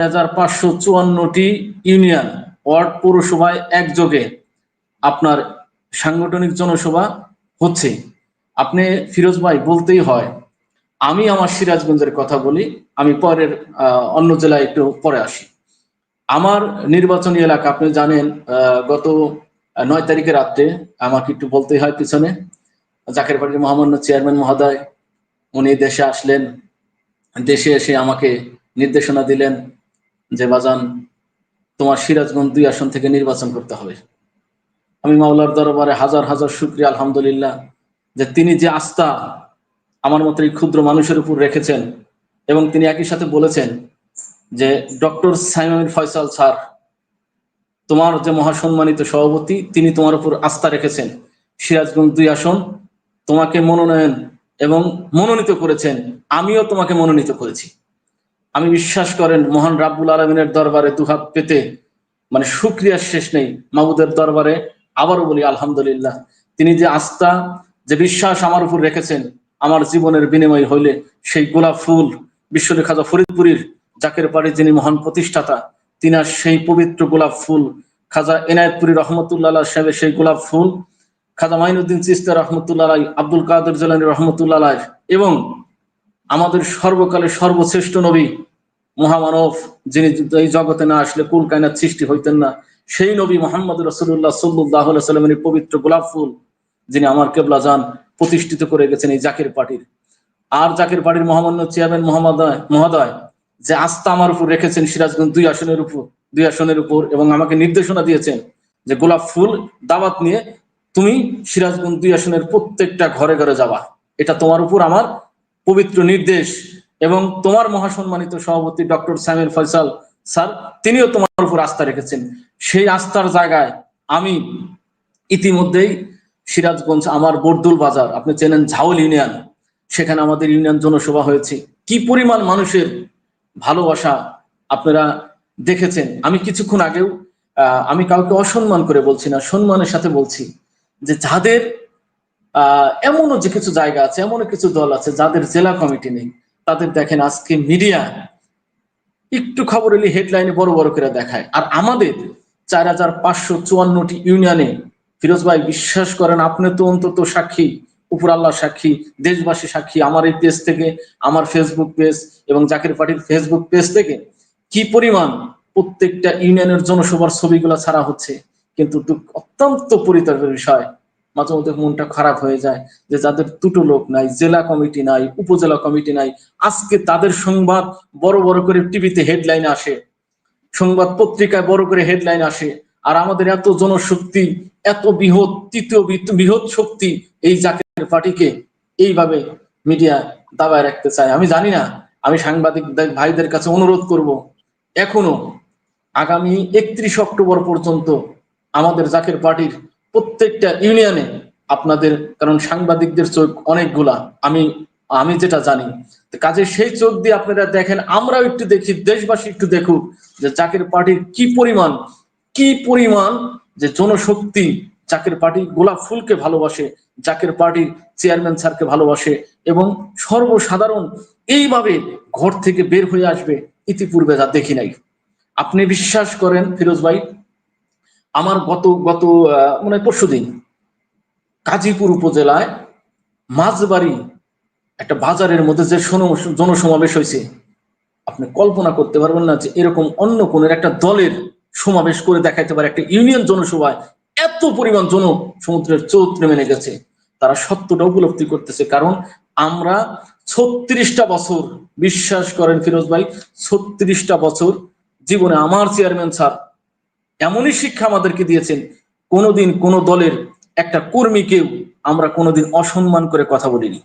হাজার পাঁচশো চুয়ান্নটি union ward পৌরসভায় একযোগে আপনার সাংগঠনিক জনসভা হচ্ছে। আপনি ফিরোজ ভাই, বলতেই হয়, আমি আমার সিরাজগঞ্জের কথা বলি, আমি পরের অন্য জেলায় একটু পরে আসি। আমার নির্বাচনী এলাকা, আপনি জানেন গত নয় তারিখে রাত্রে আমাকে একটু বলতেই হয় পিছনে। জাকের পার্টির মহামান্য চেয়ারম্যান মহোদয়, উনি দেশে আসলেন, দেশে এসে আমাকে নির্দেশনা দিলেন যে বাজান, তোমার সিরাজগঞ্জ দুই আসন থেকে নির্বাচন করতে হবে। আমি মাওলার দরবারে হাজার হাজার শুক্রিয়া, আলহামদুলিল্লাহ, যে তিনি যে আস্থা আমার মতো এই ক্ষুদ্র মানুষের উপর রেখেছেন এবং তিনি একই সাথে বলেছেন যে, ডক্টর সাইমন ফয়সাল স্যার, তোমার যে মহাসম্মানিত সভাপতি, তিনি তোমার উপর আস্থা রেখেছেন। সিরাজগঞ্জ দুই আসন তোমাকে মনোনয়ন এবং মনোনীত করেছেন। আমিও তোমাকে মনোনীত করেছি। আমি বিশ্বাস করেন, মহান রাব্বুল আলমিনের দরবারে দুহাত পেতে মানে সুক্রিয়ার শেষ নেই মাহবুদের দরবারে, আবারও বলি আলহামদুলিল্লাহ। তিনি যে আস্থা, যে বিশ্বাস আমার উপর রেখেছেন, আমার জীবনের বিনিময় হইলে সেই গোলাপ ফুল বিশ্বরে খাজা ফরিদপুরীর জাকের পাড়ি যিনি মহান প্রতিষ্ঠাতা, তিনি আর সেই পবিত্র গোলাপ ফুল, খাজা এনায়তপুরী রহমতুল্লাহ সাহেবের সেই গোলাপ ফুল, খাজা মাইনুদ্দিন চিস্তা রহমতুল্লাহ আব্দুল কাদের জেলানি রহমতুল্লাহ এবং আমাদের সর্বকালের সর্বশ্রেষ্ঠ নবী মহামানব, যিনি এই জগতে না আসলে কুল কায়নাত সৃষ্টি হইতেন না, সেই নবী মোহাম্মদ রসুল্লাহ সাল্লাহ সাল্লামের পবিত্র গোলাপ ফুল, যিনি আমার কেবলা যান, প্রতিষ্ঠিত করে গেছেন এই জাকির পার্টির। আর জাকির পার্টির মহামান্য চেয়ারম্যান মহামদয়, মহোদয়, যে আস্থা আমার উপর রেখেছেন সিরাজগঞ্জ দুই আসনের উপর, দুই আসনের উপর, এবং আমাকে নির্দেশনা দিয়েছেন যে গোলাপ ফুল দাওয়াত নিয়ে তুমি সিরাজগঞ্জ দুই আসনের প্রত্যেকটা ঘরে ঘরে যাবা। এটা তোমার উপর আমার পবিত্র নির্দেশ এবং তোমার মহাসম্মানিত সভাপতি ডক্টর সামির ফয়সাল স্যার, তিনিও তোমার উপর আস্থা রেখেছেন। সেই আস্থার জায়গায় আমি ইতিমধ্যেই সিরাজগঞ্জ আমার বর্দুল বাজার, আপনি চেনেন ঝাউল ইউনিয়ন, সেখানে আমাদের ইউনিয়ন জনসভা হয়েছে। কি পরিমাণ মানুষের ভালোবাসা আপনারা দেখেছেন? আমি কিছুক্ষণ আগেও আমি কাউকে অসম্মান করে বলছি না, সম্মানের সাথে বলছি যে যাদের এমনও যে কিছু জায়গা আছে, এমনও কিছু দল আছে যাদের জেলা কমিটি নেই। তাদের দেখেন আজকে মিডিয়া একটু খবর এলে হেডলাইনে বড় বড় করে দেখায়। আর আমাদের চার হাজার পাঁচশো চুয়ান্নটি ইউনিয়নে, ফিরোজ ভাই বিশ্বাস করেন, আপনি তো অন্তত সাক্ষী, উপর আল্লাহ সাক্ষী, দেশবাসী সাক্ষী, আমার এই পেজ থেকে, আমার ফেসবুক পেজ এবং জাকির পার্টির ফেসবুক পেজ থেকে কি পরিমাণ প্রত্যেকটা ইউনিয়নের জনসভার ছবিগুলো ছাড়া হচ্ছে। কিন্তু অত্যন্ত পরিতাপের বিষয়। মাঝে মধ্যে মনটা খারাপ হয়ে যায় যে যাদের দুটো লোক নাই, জেলা কমিটি নাই, উপজেলা কমিটি নাই, আজকে তাদের সংবাদ বড় বড় করে টিভিতে হেডলাইন আসে। সংবাদ পত্রিকায় বড় করে হেডলাইন আসে। আর আমাদের এত জনশক্তি, এত বৃহৎ, তৃতীয় বৃহৎ- শক্তি এই জাকের পার্টিকে এইভাবে মিডিয়া দাবায় রাখতে চায়। আমি জানি না, আমি সাংবাদিক ভাইদের কাছে অনুরোধ করব, এখনও আগামী একত্রিশ অক্টোবর পর্যন্ত আমাদের জাকের পার্টির প্রত্যেকটা ইউনিয়নে আপনাদের, কারণ সাংবাদিকদের চোখ অনেকগুলা, আমি আমি যেটা জানি। কাজে সেই চোখ দিয়ে আপনারা দেখেন, আমরাও একটু দেখি, দেশবাসী একটু দেখুক যে জাকের পার্টির কি পরিমাণ কি পরিমাণ যে জনশক্তি জাকের পার্টি গোলাপ ফুলকে ভালোবাসে জাকের পার্টির চেয়ারম্যান স্যারকে ভালোবাসে, এবং সর্বসাধারণ এইভাবে ঘর থেকে বের হয়ে আসবে, ইতিপূর্বে যা দেখি নাই। আপনি বিশ্বাস করেন ফিরোজ ভাই আমার গত গত মনে হয় পরশুদিন কাজীপুর উপজেলায় মাঝবাড়ি একটা বাজারের মধ্যে যে জনসমাবেশ হয়েছে, আপনি কল্পনা করতে পারবেন না যে এরকম অন্য কোন একটা দলের সমাবেশ করে দেখাইতে পারে একটা ইউনিয়ন জনসভায় এত পরিমাণ জন সমুদ্রের চৌত নেমে গেছে। তারা সত্যটা উপলব্ধি করতেছে, কারণ আমরা ছত্রিশটা বছর, বিশ্বাস করেন ফিরোজ ভাই, ছত্রিশটা বছর জীবনে আমার চেয়ারম্যান স্যার এমনই শিক্ষা আমাদেরকে দিয়েছেন, কোনোদিন কোন দলের একটা কর্মীকেও আমরা কোনোদিন অসম্মান করে কথা বলিনি।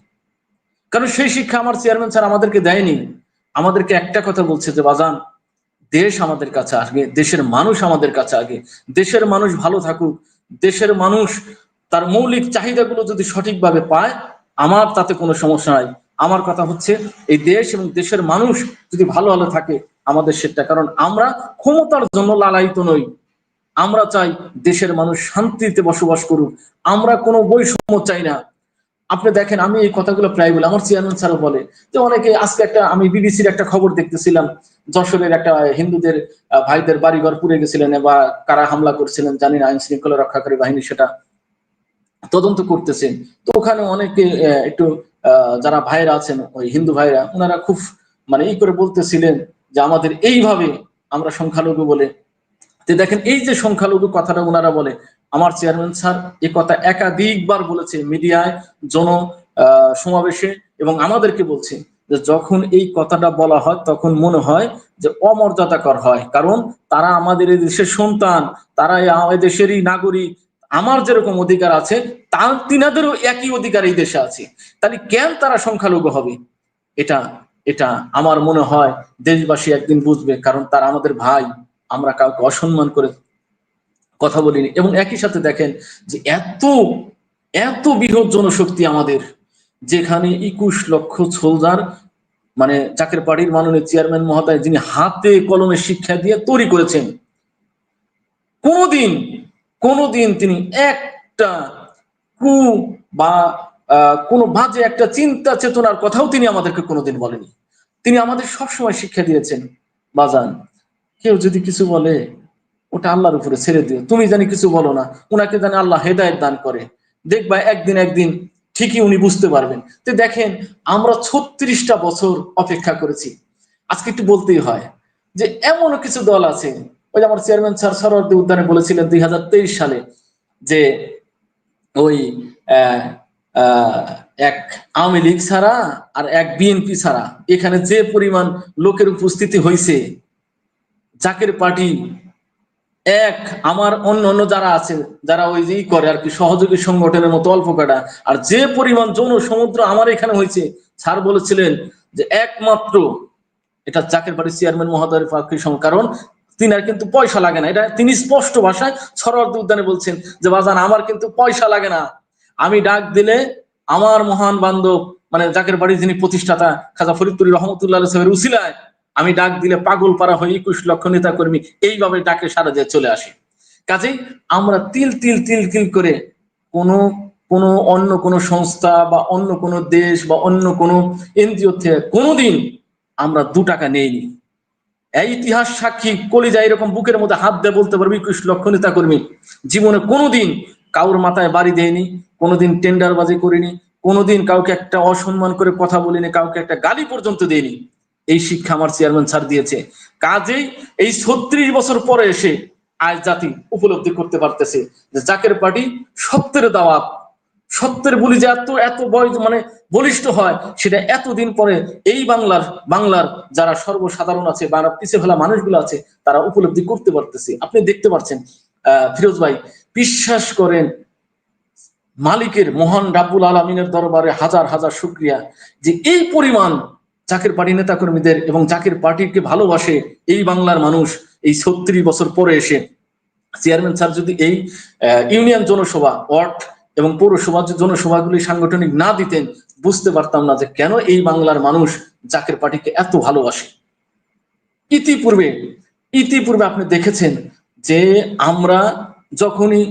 কারণ সেই শিক্ষা আমার চেয়ারম্যান স্যার আমাদেরকে দেয়নি। আমাদেরকে একটা কথা বলছে যে, বাজান, দেশ আমাদের কাছে আগে, দেশের মানুষ আমাদের কাছে আগে, দেশের মানুষ ভালো থাকুক, দেশের মানুষ তার মৌলিক চাহিদাগুলো যদি সঠিকভাবে পায়, আমার তাতে কোনো সমস্যা নাই। আমার কথা হচ্ছে, এই দেশ এবং দেশের মানুষ যদি ভালো ভালো থাকে, আমাদের সেটা, কারণ আমরা ক্ষমতার জন্য লালায়িত নই। আমরা চাই দেশের মানুষ শান্তিতে বসবাস করুক। আমরা কোনো বৈষম্য চাই না। আপনি দেখেন, আমি এই কথাগুলো প্রায় বলি। আমার চেয়ারম্যান স্যারও বলে যে, অনেকে আজকে একটা, আমি বিবিসির একটা খবর দেখতেছিলাম, যশোরের একটা হিন্দুদের ভাইদের বাড়িঘর পুড়ে গেছিলেন বা কারা হামলা করছিলেন, জানি না আইন শৃঙ্খলা রক্ষাকারী বাহিনী সেটা তদন্ত করতেছেন তো ওখানে অনেকে একটু যারা ভাইরা আছেন, ওই হিন্দু ভাইরা ওনারা খুব মানে ই করে বলতেছিলেন যে, আমাদের এইভাবে আমরা সংখ্যালঘু বলে তো দেখেন, এই যে সংখ্যালঘু কথাটা ওনারা বলে, আমার চেয়ারম্যান স্যার এই কথা একাধিকবার বলেছে মিডিয়ায়, জন সমাবেশে, এবং আমাদেরকে বলছে যে যখন এই কথাটা বলা হয়, তখন মনে হয় যে অমর্যাদাকর হয়। কারণ তারা আমাদের এই দেশের সন্তান, তারা এই দেশেরই নাগরিক, আমার যেরকম অধিকার আছে, তার, তিনাদেরও একই অধিকার এই দেশে আছে। তাহলে কেন তারা সংখ্যালঘু হবে? এটা এটা আমার মনে হয় দেশবাসী একদিন বুঝবে, কারণ তারা আমাদের ভাই। আমরা কাউকে অসম্মান করে কথা বলিনি। এবং একই সাথে দেখেন যে এত এত বৃহৎ জনশক্তি আমাদের, যেখানে একুশ লক্ষ সোলজার মানে চাকের পার্টির মাননীয় চেয়ারম্যান মহোদয়, যিনি হাতে কলমে শিক্ষা দিয়ে তৈরি করেছেন, কোনোদিন কোনোদিন তিনি একটা কু বা কোনো বাজে একটা চিন্তা চেতনার কথাও তিনি আমাদেরকে কোনোদিন বলেনি। তিনি আমাদের সবসময় শিক্ষা দিয়েছেন, বাজান। কেউ যদি কিছু বলে, ওটা আল্লাহর উপরে ছেড়ে দিও। তুমি জানি কিছু বলো না ওনাকে জানি আল্লাহ হেদায়ত দান করে। দেখবা একদিন একদিন ঠিকই উনি বুঝতে পারবেন। তো দেখেন, আমরা ছত্রিশটা বছর অপেক্ষা করেছি। আজকে একটু বলতেই হয় যে এমনও কিছু দল আছে, ওই আমার চেয়ারম্যান স্যার সরোয়ার্দী উদ্যানে বলেছিলেন দুই হাজার তেইশ সালে যে ওই এক আওয়ামী লীগ ছাড়া আর এক বিএনপি ছাড়া, এখানে যে পরিমাণ লোকের উপস্থিতি হয়েছে জাকের পার্টি এক, আমার অন্য অন্য যারা আছে, যারা ওই যেই করে আর কি, সহযোগী সংগঠনের মতো অল্প কাটা আর যে পরিমাণ যৌন সমুদ্র আমার এখানে হয়েছে, স্যার বলেছিলেন যে একমাত্র এটা চাকের বাড়ির চেয়ারম্যান মহোদয়ের পক্ষে সম, কারণ তিনার কিন্তু পয়সা লাগে না। এটা তিনি স্পষ্ট ভাষায় সরোয়ার্দী উদ্যানে বলছেন যে, বাজান, আমার কিন্তু পয়সা লাগে না। আমি ডাক দিলে আমার মহান বান্ধব মানে জাকের বাড়ির যিনি প্রতিষ্ঠাতা খাজা ফরিদপুরি রহমতুল্লাহ সাহেবের উসিলায় আমি ডাক দিলে পাগল পাড়া হয়ে একুশ লক্ষ নেতা কর্মী এইভাবে ডাকে সারা দিয়ে চলে আসে। কাজেই আমরা তিল তিল তিল তিল করে কোনো কোনো অন্য কোনো সংস্থা বা অন্য কোনো দেশ বা অন্য কোনো এনজিও থেকে কোনোদিন আমরা দু টাকা নেইনি। এই ইতিহাস সাক্ষী কলিজা এরকম বুকের মধ্যে হাত দিয়ে বলতে পারবি একুশ লক্ষ নেতা কর্মী জীবনে কোনোদিন কাউর মাথায় বাড়ি দেয়নি, কোনোদিন টেন্ডারবাজি করিনি, কোনোদিন কাউকে একটা অসম্মান করে কথা বলিনি, কাউকে একটা গালি পর্যন্ত দেয়নি। এই শিক্ষা আমার চেয়ারম্যান স্যার দিয়েছে। কাজেই এই ছত্রিশ বছর পরে এসে আজ জাতি উপলব্ধি করতে পারতেছে যে জাকের পার্টি সত্যের দাওয়াত, সত্যের বলি যে এত এত বয় মানে বলিষ্ঠ হয়, সেটা এতদিন পরে এই বাংলার বাংলার যারা সর্বসাধারণ আছে বা পিছিয়ে ফেলা মানুষগুলো আছে, তারা উপলব্ধি করতে পারতেছে। আপনি দেখতে পাচ্ছেন ফিরোজ ভাই, বিশ্বাস করেন, মালিকের মহান রাব্বুল আলমিনের দরবারে হাজার হাজার শুক্রিয়া যে এই পরিমাণ জাকের পার্টি নেতা কর্মীদের এবং জাকের পার্টিকে ভালোবাসে এই বাংলার মানুষ এই ছত্রিশ বছর পরে এসে। চেয়ারম্যান স্যার, যদি এই ইউনিয়ন জনসভা, ওয়ার্ড এবং পৌরসভা জনসভাগুলি সাংগঠনিক না দিতেন, বুঝতে পারতাম না যে কেন এই বাংলার মানুষ জাকের পার্টিকে এত ভালোবাসে। ইতিপূর্বে ইতিপূর্বে আপনি দেখেছেন যে আমরা যখনই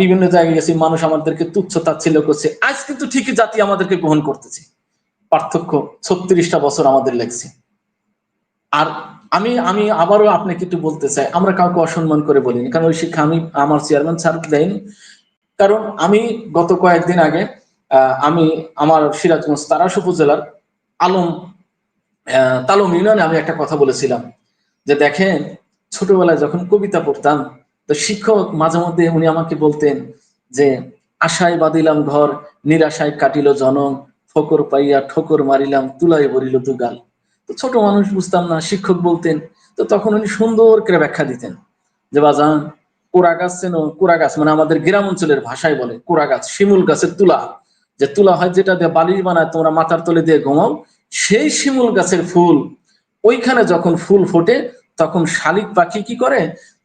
বিভিন্ন জায়গায় গেছি, মানুষ আমাদেরকে তুচ্ছ তাচ্ছিল্য করছে, আজ কিন্তু ঠিকই জাতি আমাদেরকে গ্রহণ করতেছে। পার্থক্য ছত্রিশটা বছর আমাদের লেগছে। আর আমি আমি আবারও আপনাকে একটু বলতে চাই, আমরা কাউকে অসম্মান করে বলিনি, কারণ ওই শিক্ষা আমি, আমার চেয়ারম্যান স্যার দেয়নি। কারণ আমি গত কয়েকদিন আগে আমি আমার সিরাজগঞ্জ তারাস উপজেলার আলম তালম ইউনিয়নে আমি একটা কথা বলেছিলাম, যে দেখেন, ছোটবেলায় যখন কবিতা পড়তাম, তো শিক্ষক মাঝে মধ্যে উনি আমাকে বলতেন যে, আশায় বাঁধিলাম ঘর, নিরাশায় কাটিল জনম ফকর পাইয়া ঠোকর মারিলাম তুলাই ভরিল দুগাল তো ছোট মানুষ বুঝতাম না, শিক্ষক বলতেন, তো তখন উনি সুন্দর করে ব্যাখ্যা দিতেন। যে বাজান, কোরা গাছ চেনো কোরা গাছ মানে আমাদের গ্রাম অঞ্চলের ভাষায় বলে, কোরা গাছ, শিমুল গাছের তুলা। যে তুলা হয় যেটা দিয়ে বালিশ বানায়, তোমরা মাথার তলে দিয়ে ঘুমাও, সেই শিমুল গাছের ফুল, ওইখানে যখন ফুল ফোটে, তখন শালিক পাখি কি করে?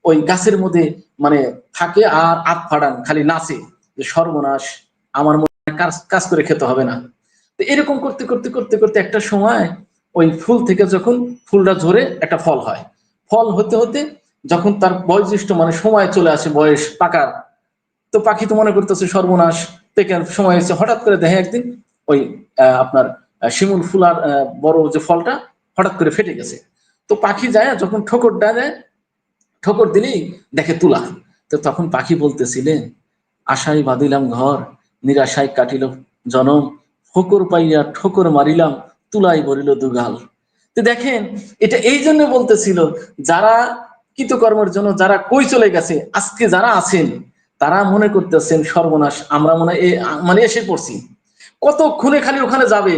ওই গাছের মধ্যে মানে থাকে আর আত ফাড়ান, খালি নাচে। যে সর্বনাশ, আমার মনে কাজ করে খেতে হবে না। তো এরকম করতে করতে করতে করতে একটা সময় ওই ফুল থেকে যখন ফুলটা ঝরে একটা ফল হয়। ফল হতে হতে যখন তার বয়োজ্যেষ্ঠ মানে সময় চলে আসে, বয়স পাকার, তো পাখি তো মনে করতেছে সর্বনাশ থেকে সময় হয়েছে হঠাৎ করে দেখে একদিন ওই আপনার শিমুল ফুলার বড় যে ফলটা হঠাৎ করে ফেটে গেছে। তো পাখি যায়, যখন ঠোকর দেয় ঠোকর দিলেই দেখে তুলা। তো তখন পাখি বলতেছিলেন, আশায় বাঁধিলাম ঘর, নিরাশায় কাটিল জনম ফকর পাইয়া ঠোকর মারিলাম, তুলাই বলিল দুগাল। তো দেখেন, এটা এই জন্য বলতেছিল, যারা কৃতকর্মের জন্য যারা কই চলে গেছে, আজকে যারা আছেন, তারা মনে করতেছেন, সর্বনাশ, আমরা মনে মানে এসে পড়ছি। কত খুনে খালি ওখানে যাবে?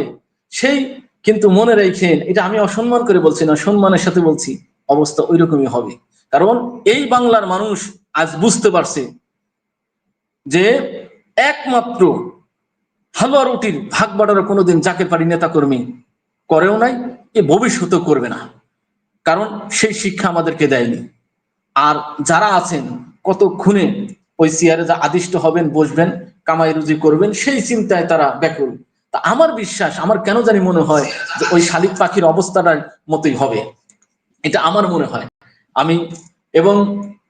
সেই কিন্তু মনে রেখেন, এটা আমি অসম্মান করে বলছি না, সম্মানের সাথে বলছি, অবস্থা ওই রকমই হবে। কারণ এই বাংলার মানুষ আজ বুঝতে পারছে যে একমাত্র হালুয়া রুটির ভাগ বাড়ার কোনোদিন যাকে পারি নেতা কর্মী করেও নাই, এ ভবিষ্যতেও করবে না। কারণ সেই শিক্ষা আমাদেরকে দেয়নি। আর যারা আছেন, কত খুনে ওই চেয়ারে যা আদিষ্ট হবেন, বসবেন, কামাই রুজি করবেন, সেই চিন্তায় তারা ব্যাকুল। তা আমার বিশ্বাস, আমার কেন জানি মনে হয় যে ওই শালিক পাখির অবস্থাটার মতোই হবে। এটা আমার মনে হয়। আমি এবং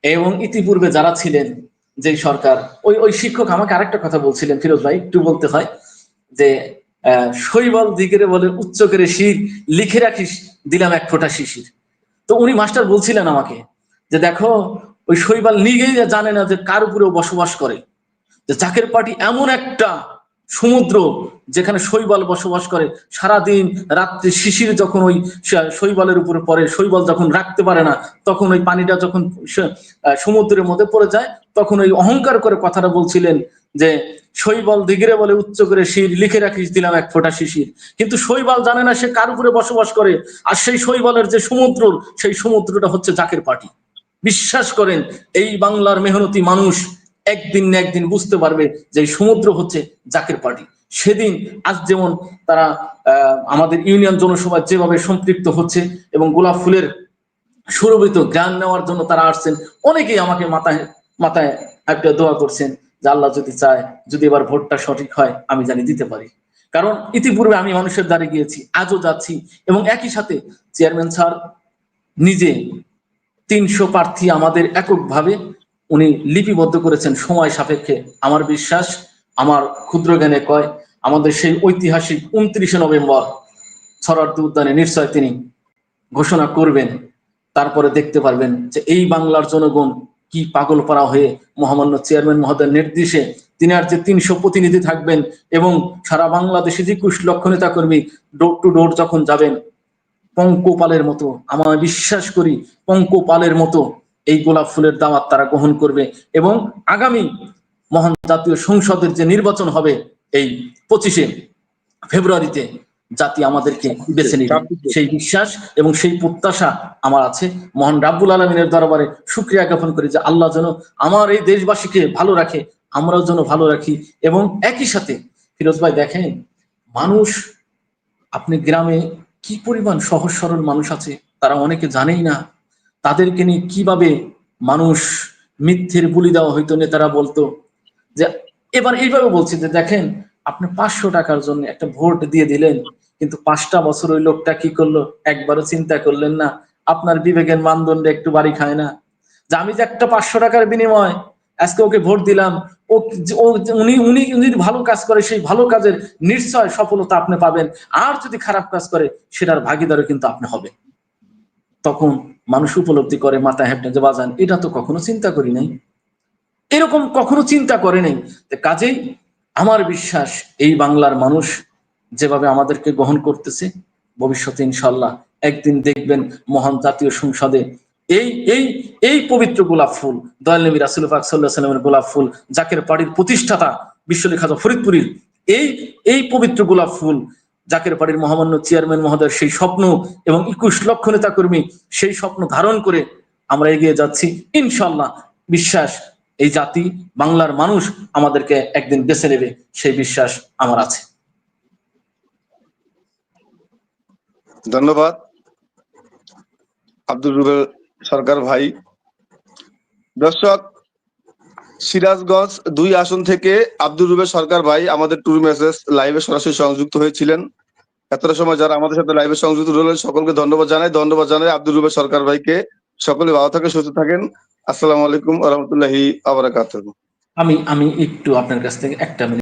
এবং ইতিপূর্বে যারা ছিলেন যে সরকার, ওই ওই শিক্ষক আমাকে আরেকটা কথা বলছিলেন, ফিরোজ ভাই, একটু বলতে হয়, যে শৈবল দিকেরে বলে, উচ্চ করে শির, লিখে রাখিস, দিলাম এক ফোঁটা শিশির। তো উনি মাস্টার বলছিলেন আমাকে, যে দেখো, ওই শৈবাল নিজেই জানে না যে কার উপরেও বসবাস করে, যে চাকের পার্টি এমন একটা সমুদ্র যেখানে শৈবাল বসবাস করে, সারাদিন রাত্রে শিশির যখন ওই শৈবালের উপরে পড়ে, শৈবাল যখন রাখতে পারে না, তখন ওই পানিটা যখন সমুদ্রের মধ্যে পড়ে যায়, তখন ওই অহংকার করে কথাটা বলছিলেন যে, শৈবাল দিগিরে বলে, উচ্চ করে শির লিখে রাখিস, দিলাম এক ফোঁটা শিশির। কিন্তু শৈবাল জানে না সে কার উপরে বসবাস করে, আর সেই শৈবালের যে সমুদ্র, সেই সমুদ্রটা হচ্ছে জাকের পাটি বিশ্বাস করেন, এই বাংলার মেহনতি মানুষ একদিন না একদিন বুঝতে পারবে যে সমুদ্র হচ্ছে জাকের পার্টি। সেদিন আজ যেমন তারা আমাদের ইউনিয়ন জনসভায় যেভাবে সম্পৃক্ত হচ্ছে এবং গোলাপ ফুলের সুরভিত জ্ঞান নেওয়ার জন্য তারা আসছেন, অনেকেই আমাকে মাথায় মাথায় একটা দোয়া করছেন যে আল্লাহ যদি চায়, যদি এবার ভোটটা সঠিক হয়, আমি জানি দিতে পারি। কারণ ইতিপূর্বে আমি মানুষের দ্বারে গিয়েছি, আজও যাচ্ছি এবং একই সাথে চেয়ারম্যান স্যার নিজে তিনশো প্রার্থী আমাদের এককভাবে উনি লিপিবদ্ধ করেছেন সময় সাপেক্ষে। আমার বিশ্বাস, আমার ক্ষুদ্র জ্ঞানে কয়, আমাদের সেই ঐতিহাসিক উনত্রিশে নভেম্বর ছড়ার্থী উদ্যানে নিশ্চয় তিনি ঘোষণা করবেন। তারপরে দেখতে পারবেন যে এই বাংলার জনগণ কি পাগল পাড়া হয়ে মহামান্য চেয়ারম্যান মহোদয়ের নির্দেশে তিনি আর যে তিনশো প্রতিনিধি থাকবেন এবং সারা বাংলাদেশে যে একুশ লক্ষ নেতা কর্মী ডোর টু ডোর যখন যাবেন পঙ্কপালের মতো, আমরা বিশ্বাস করি পঙ্কপালের মতো এই গোলাপ ফুলের দাওয়াত তারা গ্রহণ করবে এবং আগামী মহান জাতীয় সংসদের যে নির্বাচন হবে এই পঁচিশে ফেব্রুয়ারিতে জাতি আমাদেরকে বেছে নিবে। সেই বিশ্বাস এবং সেই প্রত্যাশা আমার আছে। মহান রাব্বুল আলমিনের দরবারে শুক্রিয়া জ্ঞাপন করি যে আল্লাহ যেন আমার এই দেশবাসীকে ভালো রাখে, আমরাও যেন ভালো রাখি এবং একই সাথে ফিরোজ ভাই দেখেন, মানুষ, আপনি গ্রামে কি পরিমাণ সহজ সরল মানুষ আছে তারা অনেকে জানেই না। তাদেরকে নিয়ে কীভাবে মানুষ মিথ্যের বুলি দেওয়া হইতো নেতারা বলতো? যে এবার এইভাবে বলছি যে দেখেন, আপনি পাঁচশো টাকার জন্য একটা ভোট দিয়ে দিলেন, কিন্তু পাঁচটা বছর ওই লোকটা কি করল? একবারও চিন্তা করলেন না। আপনার বিবেকের মানদণ্ডে একটু বাড়ি খায় না। যে আমি যে একটা পাঁচশো টাকার বিনিময় আজকে ওকে ভোট দিলাম, ও উনি উনি উনি ভালো কাজ করে, সেই ভালো কাজের নিশ্চয় সফলতা আপনি পাবেন। আর যদি খারাপ কাজ করে, সেটার ভাগিদারও কিন্তু আপনি হবে তখন মানুষ উপলব্ধি করে মাথা হেঁটে যে, বাজান, এটা তো কখনো চিন্তা করি নাই। এরকম কখনো চিন্তা করে নাই কাজেই আমার বিশ্বাস এই বাংলার মানুষ যেভাবে আমাদেরকে গ্রহণ করতেছে, ভবিষ্যতে ইনশাল্লাহ একদিন দেখবেন মহান জাতীয় সংসদে এই এই এই পবিত্র গোলাপ ফুল, দয়াল নবী রাসুল পাক সাল্লাহ সাল্লামের গোলাপ ফুল, জাকের পাড়ির প্রতিষ্ঠাতা বিশ্বলেখাজ ফরিদপুরীর এই এই পবিত্র গোলাপ ফুল জাকের পাড়ির মহামান্য চেয়ারম্যান মহোদয়ের সেই স্বপ্ন এবং একুশ লক্ষ নেতা কর্মী সেই স্বপ্ন ধারণ করে আমরা এগিয়ে যাচ্ছি। ইনশাল্লাহ বিশ্বাস, এই জাতি, বাংলার মানুষ আমাদেরকে একদিন বেছে নেবে, সেই বিশ্বাস আমার আছে। ধন্যবাদ। আব্দুল রুবেল সরকার ভাই, দর্শক সিরাজগঞ্জ দুই আসন থেকে আব্দুল রুবের সরকার ভাই আমাদের টুর মেসেজ লাইভে সরাসরি সংযুক্ত হয়েছিলেন। এতটা সময় যারা আমাদের সাথে লাইভে সংযুক্ত রইলেন, সকলকে ধন্যবাদ জানাই। ধন্যবাদ জানাই আব্দুর রুবের সরকার ভাইকে। সকলে ভালো থাকে সুস্থ থাকেন। আসসালামু আলাইকুম রহমতুল্লাহি আবরাকাত আমি আমি একটু আপনার কাছ থেকে একটা